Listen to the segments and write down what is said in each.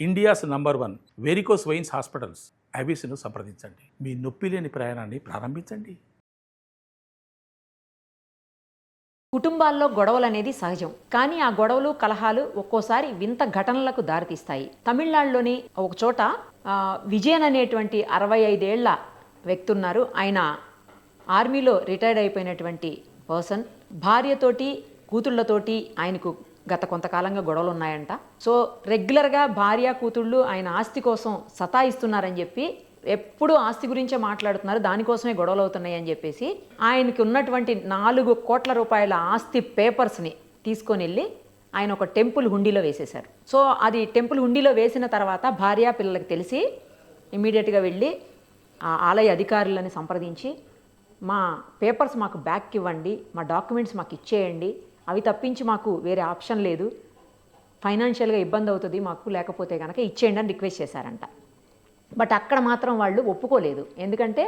India's number one varicose veins hospitals. అబీస్ను సంప్రదించండి. మీ నొప్పి లేని ప్రయాణాన్ని ప్రారంభించండి. కుటుంబాల్లో గొడవలు అనేది సహజం. కానీ ఆ గొడవలు కలహాలు ఒక్కోసారి వింత ఘటనలకు దారితీస్తాయి. తమిళనాడులోని ఒక చోట విజయన్ అనేటువంటి అరవై ఐదేళ్ళ వ్యక్తి ఉన్నారు ఆయన ఆర్మీలో రిటైర్డ్ అయిపోయినటువంటి పర్సన్. భార్యతోటి కూతుళ్ళతోటి ఆయనకు గత కొంతకాలంగా గొడవలు ఉన్నాయంట సో రెగ్యులర్గా భార్య కూతుళ్ళు ఆయన ఆస్తి కోసం సతాయిస్తున్నారని చెప్పి ఎప్పుడు ఆస్తి గురించే మాట్లాడుతున్నారు. దానికోసమే గొడవలు అవుతున్నాయి అని చెప్పేసి ఆయనకి ఉన్నటువంటి నాలుగు కోట్ల రూపాయల ఆస్తి పేపర్స్ని తీసుకొని వెళ్ళి ఆయన ఒక టెంపుల్ హుండీలో వేసేశారు. సో అది టెంపుల్ హుండీలో వేసిన తర్వాత భార్య పిల్లలకి తెలిసి ఇమీడియట్గా వెళ్ళి ఆ ఆలయ అధికారులని సంప్రదించి మా పేపర్స్ మాకు బ్యాక్ ఇవ్వండి మా డాక్యుమెంట్స్ మాకు ఇచ్చేయండి అవి తప్పించి మాకు వేరే ఆప్షన్ లేదు. ఫైనాన్షియల్గా ఇబ్బంది అవుతుంది మాకు లేకపోతే కనుక ఇచ్చేయండి అని రిక్వెస్ట్ చేశారంట. బట్ అక్కడ మాత్రం వాళ్ళు ఒప్పుకోలేదు. ఎందుకంటే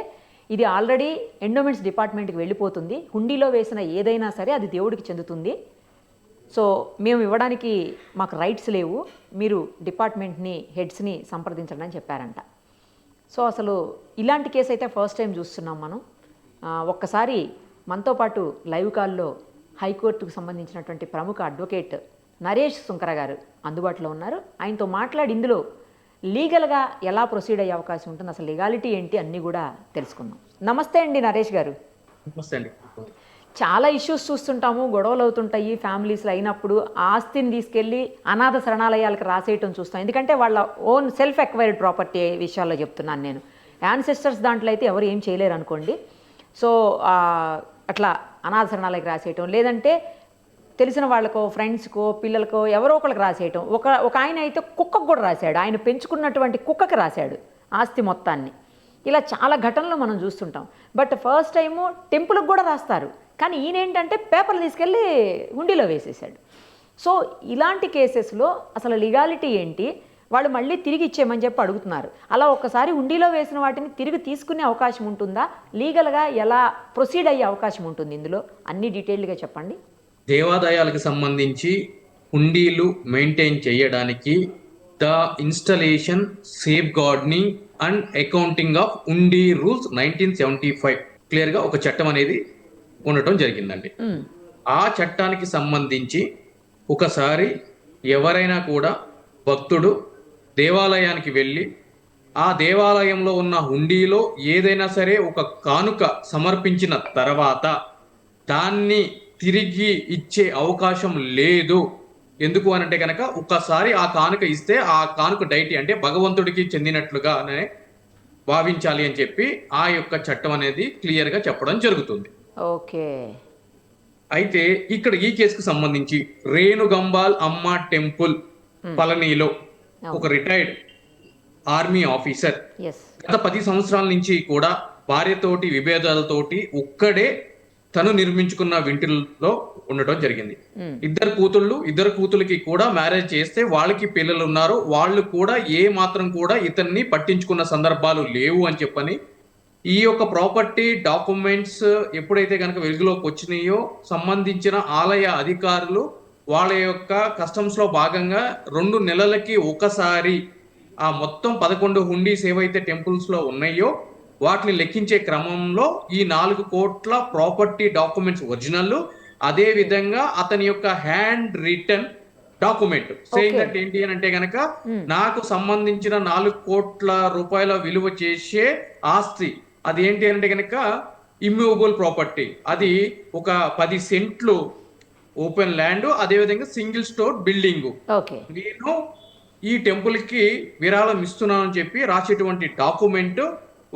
ఇది ఆల్రెడీ ఎండోమెంట్స్ డిపార్ట్మెంట్కి వెళ్ళిపోతుంది. హుండీలో వేసిన ఏదైనా సరే అది దేవుడికి చెందుతుంది. సో మేము ఇవ్వడానికి మాకు రైట్స్ లేవు. మీరు డిపార్ట్మెంట్ని హెడ్స్ని సంప్రదించండి అని చెప్పారంట. సో అసలు ఇలాంటి కేసు అయితే ఫస్ట్ టైం చూస్తున్నాం మనం. ఒక్కసారి మనతో పాటు లైవ్ కాల్లో హైకోర్టుకు సంబంధించినటువంటి ప్రముఖ అడ్వకేట్ నరేష్ సుంకర గారు అందుబాటులో ఉన్నారు. ఆయనతో మాట్లాడి ఇందులో లీగల్గా ఎలా ప్రొసీడ్ అయ్యే అవకాశం ఉంటుంది అసలు లీగాలిటీ ఏంటి అన్నీ కూడా తెలుసుకుందాం. నమస్తే అండి నరేష్ గారు. నమస్తే అండి. చాలా ఇష్యూస్ చూస్తుంటాము గొడవలు అవుతుంటాయి ఫ్యామిలీస్లో అయినప్పుడు ఆస్తిని తీసుకెళ్ళి అనాథ శరణాలయాలకు రాసేయటం చూస్తాం. ఎందుకంటే వాళ్ళ ఓన్ సెల్ఫ్ ఎక్వైర్డ్ ప్రాపర్టీ విషయాల్లో చెప్తున్నాను నేను. యాన్సెస్టర్స్ దాంట్లో అయితే ఎవరు ఏం చేయలేరు అనుకోండి. సో అట్లా అనాథరణాలకు రాసేయటం లేదంటే తెలిసిన వాళ్ళకో ఫ్రెండ్స్కో పిల్లలకో ఎవరో ఒకరికి రాసేయటం. ఒక ఒక ఆయన అయితే కుక్కకు కూడా రాశాడు. ఆయన పెంచుకున్నటువంటి కుక్కకి రాశాడు ఆస్తి మొత్తాన్ని. ఇలా చాలా ఘటనలు మనం చూస్తుంటాం. బట్ ఫస్ట్ టైము టెంపుల్కి కూడా రాస్తారు. కానీ ఈయన ఏంటంటే పేపర్లు తీసుకెళ్ళి హుండీలో వేసేసాడు సో ఇలాంటి కేసెస్లో అసలు లీగాలిటీ ఏంటి? వాళ్ళు మళ్ళీ తిరిగి ఇచ్చేయమని చెప్పి అడుగుతున్నారు. అలా ఒక్కసారి హుండీలో వేసిన వాటిని తిరిగి తీసుకునే అవకాశం ఉంటుందా? లీగల్గా ఎలా ప్రొసీడ్ అయ్యే అవకాశం ఉంటుంది ఇందులో? అన్ని డీటెయిల్డ్గా చెప్పండి. దేవాదాయాలకు సంబంధించి హుండీలు మెయింటైన్ చేయడానికి the installation safe gardening and accounting of hundi rules nineteen seventy five క్లియర్గా ఒక చట్టం అనేది ఉండటం జరిగిందండి. ఆ చట్టానికి సంబంధించి ఒకసారి ఎవరైనా కూడా భక్తుడు దేవాలయానికి వెళ్ళి ఆ దేవాలయంలో ఉన్న హుండీలో ఏదైనా సరే ఒక కానుక సమర్పించిన తర్వాత దాన్ని తిరిగి ఇచ్చే అవకాశం లేదు. ఎందుకు అనంటే కనుక ఒక్కసారి ఆ కానుక ఇస్తే ఆ కానుక డైటీ అంటే భగవంతుడికి చెందినట్లుగానే భావించాలి అని చెప్పి ఆ యొక్క చట్టం అనేది క్లియర్గా చెప్పడం జరుగుతుంది. ఓకే. అయితే ఇక్కడ ఈ కేసుకు సంబంధించి రేణుగంబాల్ అమ్మ టెంపుల్ పళనిలో ఒక రిటైర్డ్ ఆర్మీ ఆఫీసర్ గత పది సంవత్సరాల నుంచి కూడా భార్యతోటి విభేదాలతోటి ఒక్కడే తను నిర్మించుకున్న వింటిల్లో ఉండటం జరిగింది. ఇద్దరు కూతుళ్ళు ఇద్దరు కూతుళ్ళకి కూడా మ్యారేజ్ చేస్తే వాళ్ళకి పిల్లలు ఉన్నారు. వాళ్ళు కూడా ఏ మాత్రం కూడా ఇతన్ని పట్టించుకున్న సందర్భాలు లేవు అని చెప్పని ఈ యొక్క ప్రాపర్టీ డాక్యుమెంట్స్ ఎప్పుడైతే కనుక వెలుగులోకి వచ్చినాయో సంబంధించిన ఆలయ అధికారులు వాళ్ళ యొక్క కస్టమ్స్లో భాగంగా రెండు నెలలకి ఒకసారి ఆ మొత్తం పదకొండు హుండీస్ ఏవైతే టెంపుల్స్లో ఉన్నాయో వాటిని లెక్కించే క్రమంలో ఈ నాలుగు కోట్ల ప్రాపర్టీ డాక్యుమెంట్స్ ఒరిజినల్ అదే విధంగా అతని యొక్క hand return document saying that ఏంటి అని అంటే గనక నాకు సంబంధించిన నాలుగు కోట్ల రూపాయల విలువ చేసే ఆస్తి అది ఏంటి అంటే గనక ఇమ్మూవబుల్ ప్రాపర్టీ అది ఒక పది సెంట్లు ఓపెన్ ల్యాండ్ అదే విధంగా సింగిల్ స్టోర్ బిల్డింగ్. నేను ఈ టెంపుల్కి విరాళం ఇస్తున్నానని చెప్పి రాసేటువంటి డాక్యుమెంట్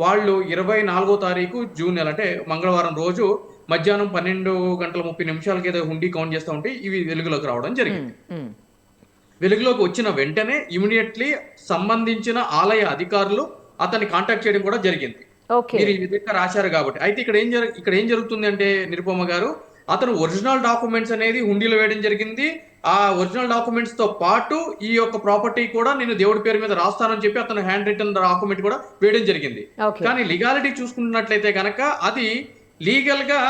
వాళ్ళు ఇరవై నాలుగో తారీఖు జూన్ నెల అంటే మంగళవారం రోజు మధ్యాహ్నం పన్నెండు గంటల ముప్పై నిమిషాలకి ఏదో హుండీ కౌంట్ చేస్తూ ఉంటే ఇవి వెలుగులోకి రావడం జరిగింది. వెలుగులోకి వచ్చిన వెంటనే ఇమీడియట్లీ సంబంధించిన ఆలయ అధికారులు అతన్ని కాంటాక్ట్ చేయడం కూడా జరిగింది. మీరు ఈ విధంగా రాశారు కాబట్టి. అయితే ఇక్కడ ఏం జరు ఇక్కడ ఏం జరుగుతుంది అంటే నిరుపమ గారు అతను ఒరిజినల్ డాక్యుమెంట్స్ అనేది హుండీలో వేయడం జరిగింది. ఆ ఒరిజినల్ డాక్యుమెంట్స్తో పాటు ఈ యొక్క ప్రాపర్టీ కూడా నేను దేవుడి పేరు మీద రాస్తానని చెప్పి అతను హ్యాండ్ రిటర్న్ డాక్యుమెంట్ కూడా వేయడం జరిగింది. కానీ లీగాలిటీ చూసుకున్నట్లయితే గనక అది లీగల్గా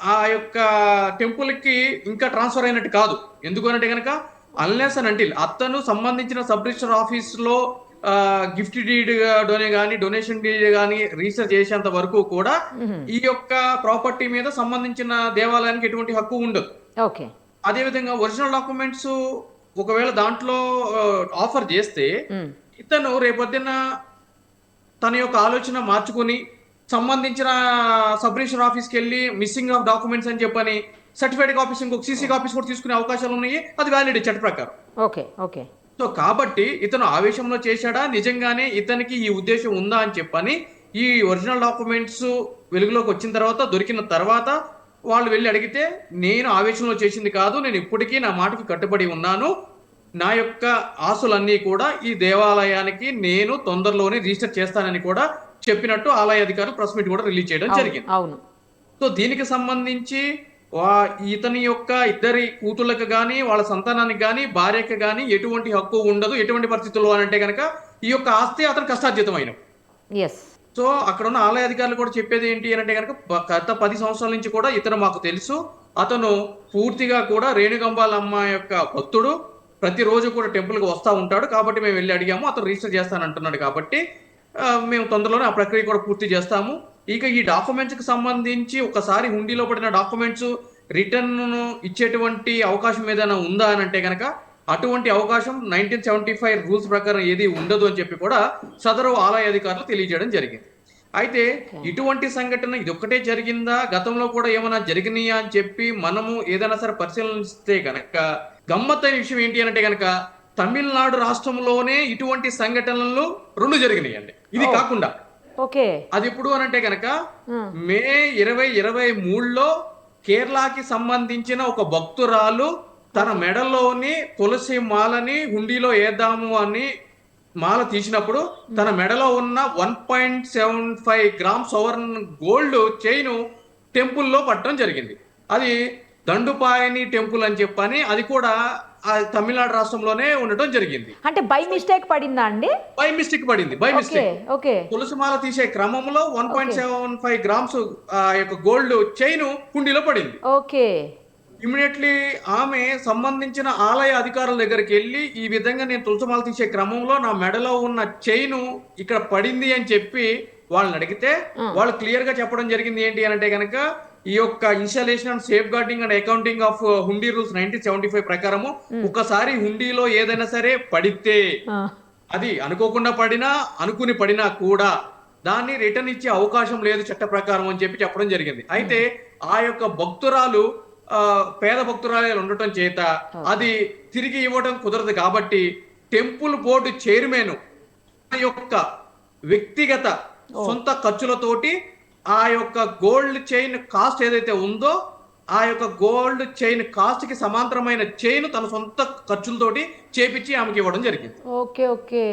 ఆ యొక్క టెంపుల్కి ఇంకా ట్రాన్స్ఫర్ అయినట్టు కాదు. ఎందుకు అంటే గనక అన్లెస్ అండ్ అంటిల్ అతను సంబంధించిన సబ్ రిజిస్టర్ ఆఫీస్లో గిఫ్ట్ డీడ్ డొనే కానీ డొనేషన్ డీడ్ కానీ రీసెర్చ్ చేసేంత వరకు కూడా ఈ యొక్క ప్రాపర్టీ మీద సంబంధించిన దేవాలయానికి ఎటువంటి హక్కు ఉండదు. ఓకే. అదేవిధంగా ఒరిజినల్ డాక్యుమెంట్స్ ఒకవేళ దాంట్లో ఆఫర్ చేస్తే ఇతను రేపొద్దున తన యొక్క ఆలోచన మార్చుకుని సంబంధించిన సబ్ రిజిస్టర్ ఆఫీస్కి వెళ్ళి మిస్సింగ్ ఆఫ్ డాక్యుమెంట్స్ అని చెప్పని సర్టిఫైడ్ కాపీస్ ఇంకొక సీసీ కాపీస్ కూడా తీసుకునే అవకాశాలు ఉన్నాయి. అది వ్యాలిడ్ చట్ట ప్రకారం. Okay okay. సో కాబట్టి ఇతను ఆవేశంలో చేశాడా? నిజంగానే ఇతనికి ఈ ఉద్దేశం ఉందా అని చెప్పని ఈ ఒరిజినల్ డాక్యుమెంట్స్ వెలుగులోకి వచ్చిన తర్వాత దొరికిన తర్వాత వాళ్ళు వెళ్ళి అడిగితే నేను ఆవేశంలో చేసింది కాదు నేను ఇప్పటికీ నా మాటకి కట్టుబడి ఉన్నాను. నా యొక్క ఆస్తులన్నీ కూడా ఈ దేవాలయానికి నేను తొందరలోనే రిజిస్టర్ చేస్తానని కూడా చెప్పినట్టు ఆలయ అధికారులు ప్రెస్ మీట్ కూడా రిలీజ్ చేయడం జరిగింది. అవును. సో దీనికి సంబంధించి ఇతని యొక్క ఇద్దరి కూతుళ్ళకి కానీ వాళ్ళ సంతానానికి కానీ భార్యకి కానీ ఎటువంటి హక్కు ఉండదు ఎటువంటి పరిస్థితుల్లో అని అంటే కనుక ఈ యొక్క ఆస్తి అతను కష్టార్జితమైన సో అక్కడ ఉన్న ఆలయ అధికారులు కూడా చెప్పేది ఏంటి అని అంటే కనుక గత పది సంవత్సరాల నుంచి కూడా ఇతను మాకు తెలుసు. అతను పూర్తిగా కూడా రేణుగంబాలమ్మ యొక్క భక్తుడు. ప్రతిరోజు కూడా టెంపుల్కి వస్తూ ఉంటాడు. కాబట్టి మేము వెళ్ళి అడిగాము. అతను రిజిస్టర్ చేస్తానంటున్నాడు కాబట్టి మేము తొందరలోనే ఆ ప్రక్రియ కూడా పూర్తి చేస్తాము. ఇక ఈ డాక్యుమెంట్స్కి సంబంధించి ఒకసారి హుండీలో పడిన డాక్యుమెంట్స్ రిటర్న్ ఇచ్చేటువంటి అవకాశం ఏదైనా ఉందా అని అంటే కనుక అటువంటి అవకాశం నైన్టీన్ సెవెంటీ ఫైవ్ రూల్స్ ప్రకారం ఏది ఉండదు అని చెప్పి కూడా సదరు ఆలయ అధికారులు తెలియజేయడం జరిగింది. అయితే ఇటువంటి సంఘటన ఇది ఒక్కటే జరిగిందా? గతంలో కూడా ఏమైనా జరిగినాయా అని చెప్పి మనము ఏదైనా సరే పరిశీలిస్తే కనుక గమ్మత్తైన విషయం ఏంటి అంటే కనుక తమిళనాడు రాష్ట్రంలోనే ఇటువంటి సంఘటనలు రెండు జరిగినాయండి. ఇది కాకుండా ఓకే. అది ఎప్పుడు అని అంటే కనుక మే ఇరవై ఇరవై మూడులో కేరళకి సంబంధించిన ఒక భక్తురాలు తన మెడలోని తులసి మాలని హుండీలో వేద్దాము అని మాల తీసినప్పుడు తన మెడలో ఉన్న one point seven five grams ఓవర్న్ gold chain టెంపుల్లో పట్టడం జరిగింది. అది దండుపాయని టెంపుల్ అని చెప్పని అది కూడా తమిళనాడు రాష్ట్రంలోనే ఉండటం జరిగింది. అంటే బై మిస్టేక్ పడిందా అండి? బై మిస్టేక్ పడింది బై మిస్టేక్ ఓకే తులసిమాల తీసే క్రమంలో one point seven five grams ఆ యొక్క గోల్డ్ చైన్ కుండీలో పడింది. ఓకే ఇమీడియట్లీ ఆమె సంబంధించిన ఆలయ అధికారుల దగ్గరికి వెళ్ళి ఈ విధంగా నేను తులసిమాల తీసే క్రమంలో నా మెడలో ఉన్న చైన్ ఇక్కడ పడింది అని చెప్పి వాళ్ళని అడిగితే వాళ్ళు క్లియర్గా చెప్పడం జరిగింది ఏంటి అని అంటే కనుక ఈ యొక్క installation and safeguarding and accounting of hundi rules nineteen seventy five ప్రకారము ఒకసారి హుండీలో ఏదైనా సరే పడితే అది అనుకోకుండా పడినా అనుకుని పడినా కూడా దాన్ని రిటర్న్ ఇచ్చే అవకాశం లేదు చట్ట ప్రకారం అని చెప్పి చెప్పడం జరిగింది. అయితే ఆ యొక్క భక్తురాలు ఆ, పేద భక్తురాలు ఉండటం చేత అది తిరిగి ఇవ్వడం కుదరదు కాబట్టి టెంపుల్ బోర్డు చైర్మన్ యొక్క వ్యక్తిగత సొంత ఖర్చులతోటి ఆ యొక్క గోల్డ్ చైన్ కాస్ట్ ఏదైతే ఉందో ఆ యొక్క గోల్డ్ చైన్ కాస్ట్కి సమాంతరమైన చైన్ తన సొంత ఖర్చులతోటి చేపించి ఆమెకి ఇవ్వడం జరిగింది. Okay okay.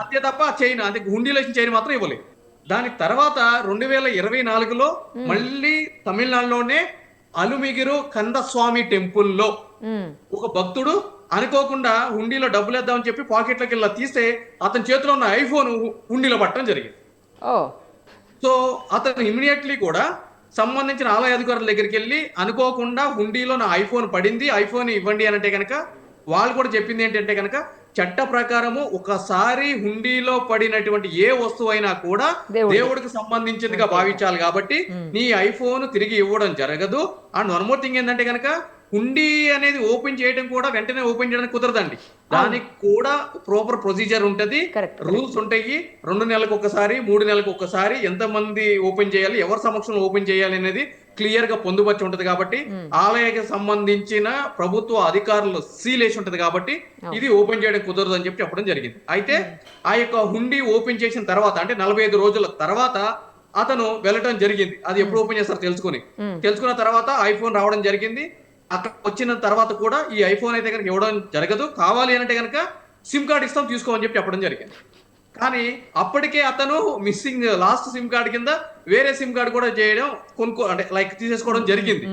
అంతే తప్ప చైన్ అంటే హుండీలో చైన్ మాత్రం ఇవ్వలేదు. దాని తర్వాత రెండు వేల ఇరవై నాలుగులో మళ్ళీ తమిళనాడులోనే అలుమిగిరు కందస్వామి టెంపుల్లో ఒక భక్తుడు అనుకోకుండా హుండీలో డబ్బులు వేద్దామని చెప్పి పాకెట్లోకి వెళ్ళి తీస్తే అతని చేతిలో ఉన్న ఐఫోన్ హుండీలో పట్టడం జరిగింది. సో అతను ఇమీడియట్లీ కూడా సంబంధించిన ఆలయ అధికారుల దగ్గరికి వెళ్ళి అనుకోకుండా హుండీలో నా ఐఫోన్ పడింది ఐఫోన్ ఇవ్వండి అని అంటే కనుక వాళ్ళు కూడా చెప్పింది ఏంటంటే కనుక చట్ట ప్రకారము ఒకసారి హుండీలో పడినటువంటి ఏ వస్తువు అయినా కూడా దేవుడి. దేవుడికి సంబంధించిందిగా భావించాలి కాబట్టి నీ ఐఫోన్ తిరిగి ఇవ్వడం జరగదు. అండ్ వన్ మోర్ థింగ్ ఏంటంటే కనుక హుండీ అనేది ఓపెన్ చేయడం కూడా వెంటనే ఓపెన్ చేయడానికి కుదరదండి. దానికి కూడా ప్రాపర్ ప్రొసీజర్ ఉంటది. రూల్స్ ఉంటాయి. రెండు నెలలకు ఒకసారి మూడు నెలలకు ఒకసారి ఎంత మంది ఓపెన్ చేయాలి ఎవరి సమక్షంలో ఓపెన్ చేయాలి అనేది క్లియర్గా పొందుపరిచి ఉంటది కాబట్టి ఆలయకి సంబంధించిన ప్రభుత్వ అధికారులు సీల్ వేసి ఉంటది కాబట్టి ఇది ఓపెన్ చేయడం కుదరదు అని చెప్పి చెప్పడం జరిగింది. అయితే ఆ యొక్క హుండీ ఓపెన్ చేసిన తర్వాత అంటే నలభై ఐదు రోజుల తర్వాత అతను వెళ్ళటం జరిగింది. అది ఎప్పుడు ఓపెన్ చేస్తారో తెలుసుకుని. తెలుసుకున్న తర్వాత ఐఫోన్ రావడం జరిగింది. అక్కడ వచ్చిన తర్వాత కూడా ఈ ఐఫోన్ అయితే కనుక ఇవ్వడం జరగదు. కావాలి అంటే కనుక సిమ్ కార్డ్ ఇస్తాం తీసుకోమని చెప్పి చెప్పడం జరిగింది. కానీ అప్పటికే అతను మిస్సింగ్ లాస్ట్ సిమ్ కార్డ్ కింద వేరే సిమ్ కార్డ్ కూడా చేయడం కొనుక్కో అంటే లైక్ తీసేసుకోవడం జరిగింది.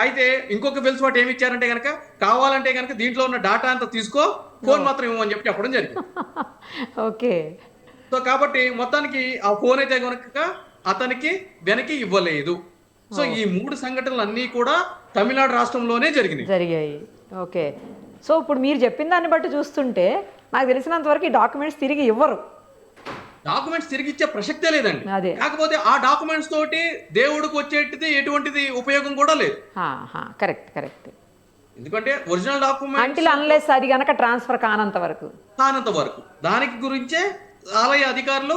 అయితే ఇంకొక వెలుసుబాటు ఏమి ఇచ్చారంటే కనుక కావాలంటే కనుక దీంట్లో ఉన్న డాటా అంతా తీసుకో ఫోన్ మాత్రం ఇవ్వమని చెప్పి చెప్పడం జరిగింది. ఓకే. సో కాబట్టి మొత్తానికి ఆ ఫోన్ అయితే కనుక అతనికి వెనక్కి ఇవ్వలేదు. సో ఈ మూడు సంఘటనలు అన్నీ కూడా తమిళనాడు రాష్ట్రంలోనే జరిగినాయి. జరిగాయి. ఓకే. సో ఇప్పుడు మీరు చెప్పిన దాన్ని బట్టి చూస్తుంటే నాకు తెలిసినంత వరకు ఈ డాక్యుమెంట్స్ తిరిగి ఇవ్వరు. డాక్యుమెంట్స్ తిరిగి ఇచ్చే ప్రసక్తే లేదండి. అదే. కాకపోతే ఆ డాక్యుమెంట్స్ తోటి దేవుడికి వచ్చేటిది ఎటువంటిది ఉపయోగం కూడా లేదు. Correct correct. ఎందుకంటే ఒరిజినల్ డాక్యుమెంట్ అంటిల్ అన్లెస్ అది గనక ట్రాన్స్ఫర్ కానంత వరకు. కానంత వరకు. దానికి గురించే ఆలయ అధికారులు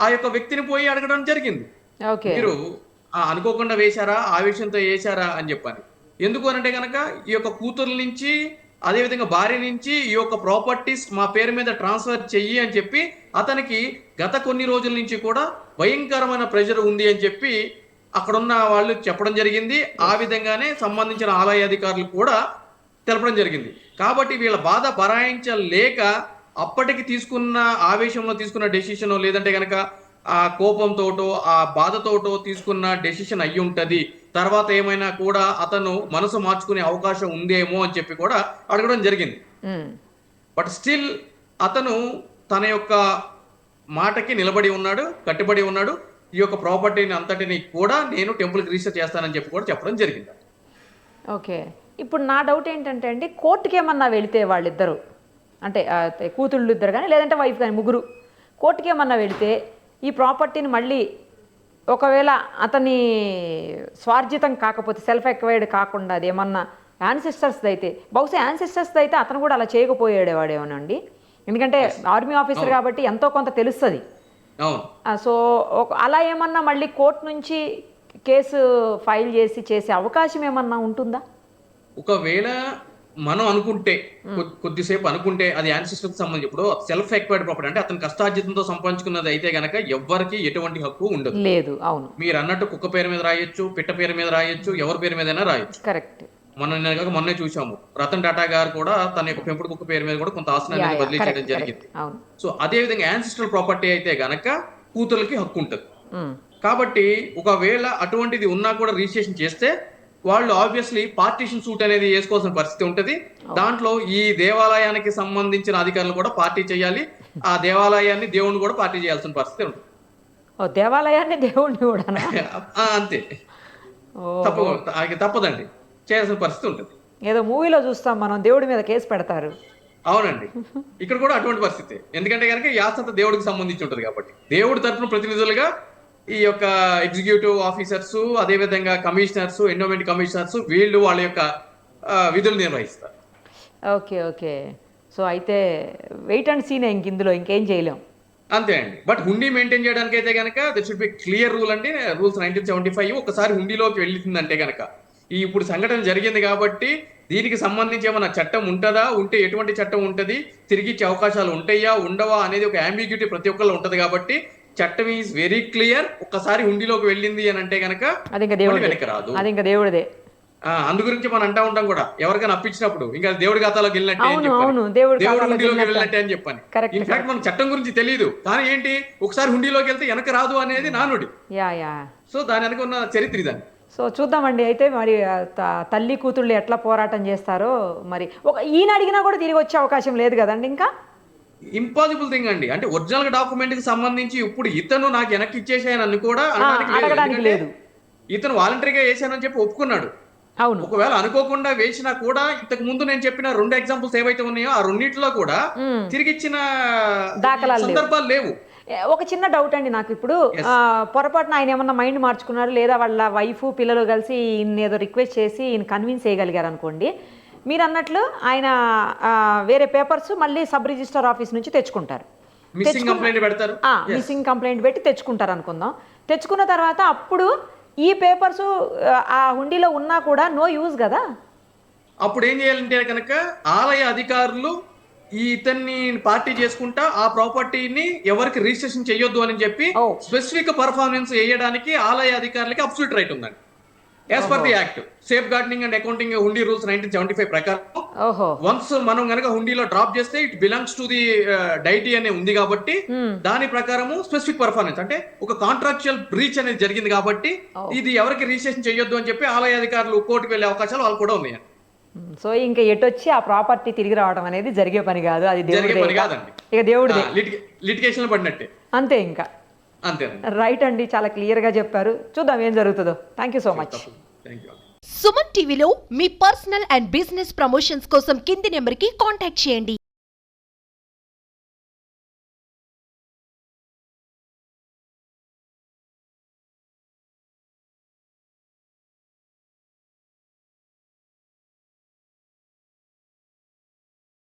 ఆ యొక్క వ్యక్తిని పోయి అడగడం జరిగింది. ఓకే. మీరు ఆ, అనుకోకుండా వేశారా? ఆవేశంతో వేశారా? అని చెప్పని ఎందుకు అనంటే కనుక ఈ యొక్క కూతురు నుంచి అదేవిధంగా భార్య నుంచి ఈ యొక్క ప్రాపర్టీస్ మా పేరు మీద ట్రాన్స్ఫర్ చెయ్యి అని చెప్పి అతనికి గత కొన్ని రోజుల నుంచి కూడా భయంకరమైన ప్రెషర్ ఉంది అని చెప్పి అక్కడున్న వాళ్ళు చెప్పడం జరిగింది. ఆ విధంగానే సంబంధించిన ఆలయ అధికారులు కూడా తెలపడం జరిగింది. కాబట్టి వీళ్ళ బాధ భరాయించలేక అప్పటికి తీసుకున్న ఆవేశంలో తీసుకున్న డెసిషన్ లేదంటే కనుక ఆ కోపంతోటో ఆ బాధతోటో తీసుకున్న డెసిషన్ అయ్యి ఉంటుంది తర్వాత ఏమైనా కూడా అతను మనసు మార్చుకునే అవకాశం ఉందేమో అని చెప్పి కూడా అడగడం జరిగింది. బట్ స్టిల్ అతను తన యొక్క మాటకి నిలబడి ఉన్నాడు కట్టుబడి ఉన్నాడు. ఈ యొక్క ప్రాపర్టీని అంతటిని కూడా నేను టెంపుల్కి రిజిస్టర్ చేస్తానని చెప్పి కూడా చెప్పడం జరిగింది. ఓకే. ఇప్పుడు నా డౌట్ ఏంటంటే అండి కోర్టుకి ఏమన్నా వెళితే వాళ్ళిద్దరు అంటే కూతుళ్ళు ఇద్దరు కానీ లేదంటే వైఫ్ కానీ ముగ్గురు కోర్టుకి ఏమన్నా వెళితే ఈ ప్రాపర్టీని మళ్ళీ ఒకవేళ అతని స్వార్జితం కాకపోతే సెల్ఫ్ ఎక్వైర్డ్ కాకుండా అది ఏమన్నా యాన్సిస్టర్స్ది అయితే బహుశా యాన్సిస్టర్స్ది అయితే అతను కూడా అలా చేయకపోయాడేవాడేమోనండి ఎందుకంటే ఆర్మీ ఆఫీసర్ కాబట్టి ఎంతో కొంత తెలుస్తుంది. సో ఒక- అలా ఏమన్నా మళ్ళీ కోర్టు నుంచి కేసు ఫైల్ చేసి చేసే అవకాశం ఏమన్నా ఉంటుందా? ఒకవేళ మనం అనుకుంటే కొద్ది- కొద్దిసేపు అనుకుంటే అది యాన్సిస్టర్కి సంబంధించి ఇప్పుడు సెల్ఫ్ ఎక్వైర్డ్ ప్రాపర్టీ అంటే అతని కష్టార్జితంతో సంపాదించుకున్నది అయితే గనక ఎవ్వరికి ఎటువంటి హక్కు ఉండదు. లేదు అవును. మీరు అన్నట్టు కుక్క పేరు మీద రాయొచ్చు పిట్ట పేరు మీద రాయొచ్చు ఎవరి పేరు మీదైనా రాయొచ్చు. కరెక్ట్. మనం నిన్న కాక మొన్నే చూసాము రతన్ టాటా గారు కూడా తన యొక్క పెంపుడు కుక్క పేరు మీద కూడా కొంత ఆసనం అనేది బదిలీ చేయడం జరిగింది. సో అదే విధంగా యాన్సిస్ట్రల్ ప్రాపర్టీ అయితే గనక కూతుర్లకి హక్కు ఉంటుంది. కాబట్టి ఒకవేళ అటువంటిది ఉన్నా కూడా రిజిస్ట్రేషన్ చేస్తే వాళ్ళు ఆబ్వియస్లీ పార్టీషన్ సూట్ అనేది వేసుకోవాల్సిన పరిస్థితి ఉంటది. దాంట్లో ఈ దేవాలయానికి సంబంధించిన అధికారులు కూడా పార్టీ చేయాలి. ఆ దేవాలయాన్ని దేవుణ్ణి కూడా పార్టీ చేయాల్సిన పరిస్థితి ఉంటుంది. దేవాలయాన్ని దేవుణ్ణి కూడానా? ఆ, అంతే. ఓ తప్ప అది తప్పదండి. చేయాల్సిన పరిస్థితి ఉంటుంది. ఏదో మూవీలో చూస్తాం మనం దేవుడి మీద కేసు పెడతారు. అవునండి. ఇక్కడ కూడా అటువంటి పరిస్థితి. ఎందుకంటే కనుక యాసంత దేవుడికి సంబంధించి ఉంటుంది కాబట్టి. దేవుడి తరఫున ప్రతినిధులుగా ఈ యొక్క ఎగ్జిక్యూటివ్ ఆఫీసర్స్ అదే విధంగా కమిషనర్స్ ఎండోమెంట్ కమిషనర్స్ వీళ్ళు వాళ్ళ యొక్క విధులు నిర్వహిస్తారు. Okay okay. సో అయితే వెయిట్ అండ్ సీనే ఇంక ఇందులో ఇంకేం చేయలేం. అంతే అండి. బట్ హుండీ మెయింటైన్ చేయడానికి అయితే కనుక that should be clear rule అండి. రూల్స్ నైన్టీన్ సెవెంటీ ఫైవ్ ఒకసారి హుండీలోకి వెళ్ళిందంటే కనుక ఈ ఇప్పుడు సంఘటన జరిగింది కాబట్టి దీనికి సంబంధించి ఏమైనా చట్టం ఉంటుందా? ఉంటే ఎటువంటి చట్టం ఉంటుంది? తిరిగి ఇచ్చే అవకాశాలు ఉంటాయా? ఉండవా? అనేది ఒక అంబిగ్యూటీ ప్రతి ఒక్కళ్ళు ఉంటది కాబట్టి చట్టం ఈజ్ వెరీ క్లియర్ ఒక్కసారి హుండీలోకి వెళ్ళింది అని అంటే కనుక వెనక్కి రాదు. అది ఇంకా దేవుడిదే. అందు గురించి మనం అంటా ఉంటాం కూడా. ఎవరికైనా అప్పించినప్పుడు. ఇంకా దేవుడి ఖాతాలోకి వెళ్ళినట్టే దేవుడి హుండీలోకి వెళ్ళినట్టు. అని చెప్పాను ఇన్ఫాక్ట్ మనకు చట్టం గురించి తెలియదు. కానీ ఏంటి? ఒకసారి హుండీలోకి వెళ్తే వెనక రాదు అనేది నానుడి యా యా. సో దాని వెనక ఉన్న చరిత్ర ఇదండి సో చూద్దామండి. అయితే మరి తల్లి కూతుళ్ళు ఎట్లా పోరాటం చేస్తారో మరి. ఒక ఈయన అడిగినా కూడా తిరిగి వచ్చే అవకాశం లేదు కదండి ఇంకా? ఇంపాసిబుల్ థింగ్ అండి. అంటే ఒరిజినల్ డాక్యుమెంట్కి సంబంధించి ఇప్పుడు ఇతను నాకు వెనక్కి ఇచ్చేసాయని కూడా అనడానికి లేదు. ఇతను వాలంటరీగా వేసానని చెప్పి ఒప్పుకున్నాడు. అవును. ఒకవేళ అనుకోకుండా వేసినా కూడా ఇంతకు ముందు నేను చెప్పిన రెండు ఎగ్జాంపుల్స్ ఏవైతే ఉన్నాయో ఆ రెండిట్లో కూడా మ్మ్. తిరిగి ఇచ్చిన దాఖలాలు లేవు. సందర్భాలు లేవు. ఒక చిన్న డౌట్ అండి నాకు ఇప్పుడు. పొరపాటున ఆయన ఏమన్నా మైండ్ మార్చుకున్నారు లేదా వాళ్ళ వైఫ్ పిల్లలు కలిసి ఈయన ఏదో రిక్వెస్ట్ చేసి ఈయన కన్విన్స్ చేయగలిగారు అనుకోండి మీరు అన్నట్లు ఆయన వేరే పేపర్స్ మళ్ళీ సబ్ రిజిస్టర్ ఆఫీస్ నుంచి తెచ్చుకుంటారు. మిస్సింగ్ కంప్లైంట్ పెడతారు? మిస్సింగ్ కంప్లైంట్ పెట్టి తెచ్చుకుంటారు అనుకుందాం. తెచ్చుకున్న తర్వాత అప్పుడు ఈ పేపర్స్ ఆ హుండీలో ఉన్నా కూడా నో యూజ్ కదా? అప్పుడు ఏం చేయాలంటే కనుక ఆలయ అధికారులు ఈ ఇతన్ని పార్టీ చేసుకుంటా ఆ ప్రాపర్టీని ఎవరికి రిజిస్ట్రేషన్ చేయొద్దు అని చెప్పి. స్పెసిఫిక్ పర్ఫార్మెన్స్ వేయడానికి ఆలయ అధికారులకి అబ్సల్యూట్ రైట్ ఉందండి. As per the act safe gardening and accounting hundi rules nineteen seventy five ప్రకారం వన్స్ మనం గనక హుండీలో డ్రాప్ చేస్తే it belongs to the deity అనే ఉంది కాబట్టి దాని ప్రకారము స్పెసిఫిక్ పర్ఫార్మెన్స్ అంటే ఒక కాంట్రాక్చువల్ బ్రీచ్ అనేది జరిగింది కాబట్టి ఇది ఎవరికి రిజిస్ట్రేషన్ చేయొద్దు అని చెప్పి ఆలయ అధికారులు కోర్టుకు వెళ్ళే అవకాశాలు వాళ్ళు కూడా ఉన్నాయి సో ఇంకా ఎటొచ్చి ఆ ప్రాపర్టీ తిరిగి రావడం అనేది జరిగే పని కాదు అది జరిగే పని. కాదండి. ఇక దేవుడిదే లిటిగేషన్ పడినట్టే. అంతే ఇంకా. అంతే రైట్ అండి చాలా క్లియర్గా చెప్పారు. చూద్దాం ఏం జరుగుతుందో. Thank you so much Suman టీవీలో మీ పర్సనల్ అండ్ బిజినెస్ ప్రమోషన్స్ కోసం కింది నెంబర్కి కాంటాక్ట్ చేయండి.